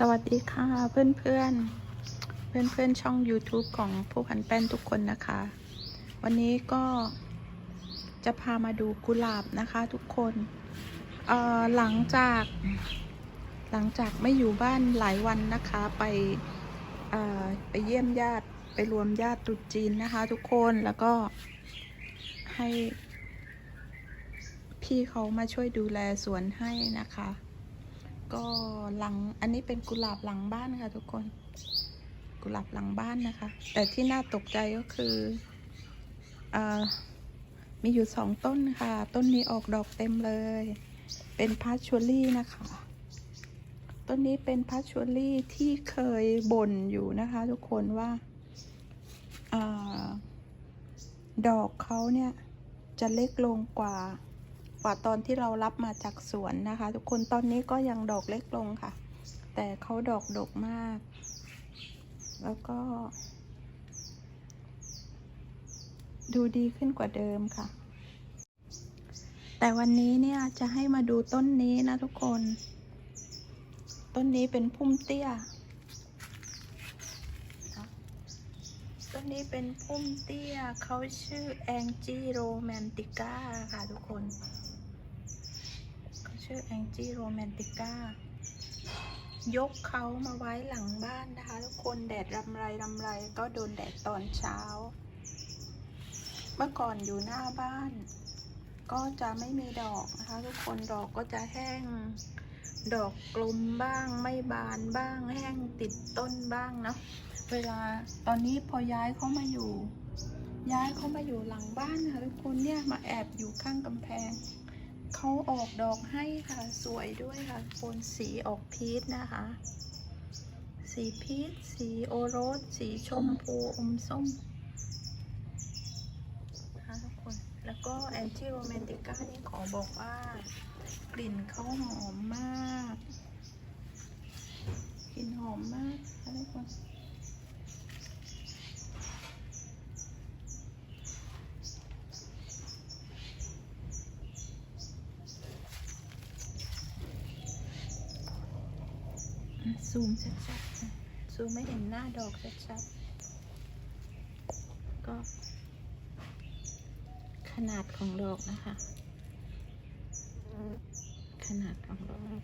สวัสดีค่ะเพื่อนเพื่อนเพื่อนเพื่อนๆช่อง YouTube ของผู้พันแป้นทุกคนนะคะ วันนี้ก็จะพามาดูกุหลาบนะคะทุกคนเอ่อหลังจาก หลังจากไม่อยู่บ้านหลายวันนะคะไปเอ่อไปเยี่ยมญาติไปรวมญาติตรุจีนนะคะ ทุกคนแล้วก็ให้ พี่เขามาช่วยดูแลสวนให้นะคะ ก็หลังอันนี้เป็นกุหลาบหลังบ้านค่ะ ทุกคน กุหลาบหลังบ้านนะคะ แต่ที่น่าตกใจก็คืออมีอยู่สองต้นค่ะ ต้นนี้ออกดอกเต็มเลย เป็นพัชชวลี่นะคะ ต้นนี้เป็นพัชชวลี่ที่เคยบ่นอยู่นะคะ ทุกคนว่าอดอกเขาเนี่ยจะเล็กลงกว่า ว่าตอนที่เรารับมาจากสวนนะคะ ทุกคนตอนนี้ก็ยังดอกเล็กลงค่ะ แต่เขาดอกดกมาก แล้วก็ ดูดีขึ้นกว่าเดิมค่ะ แต่วันนี้เนี่ยจะให้มาดูต้นนี้นะทุกคน ต้นนี้เป็นพุ่มเตี้ยต้นนี้เป็นพุ่มเตี้ยเขาชื่อแองจี้โรแมนติก้าค่ะทุกคน ชื่อแองจี้โรแมนติก้ายกเขามาไว้หลังบ้านนะคะ ทุกคนแดดรำไรรำไรก็โดนแดดตอนเช้า เมื่อก่อนอยู่หน้าบ้าน ก็จะไม่มีดอกนะคะ ทุกคนดอกก็จะแห้ง ดอกกลมบ้างไม่บานบ้าง แห้งติดต้นบ้างเนาะเวลาตอนนี้พอย้ายเขามาอยู่ ย้ายเขามาอยู่หลังบ้านค่ะทุกคนเนี่ยมาแอบอยู่ข้างกำแพง เขาออกดอกให้ค่ะ สวยด้วยค่ะโทนสีออกพีชนะคะ สีพีชสีโอโรส สีชมพูอมส้มนะคะทุกคน แล้วก็แอนตี้โรแมนติก้านี่ขอบอกว่ากลิ่นเขาหอมมาก กลิ่นหอมมากค่ะทุกคน ซูมชัดๆซูมไม่เห็นหน้าดอกชัดๆ ก็ ขนาดของดอกนะคะ ขนาดของดอก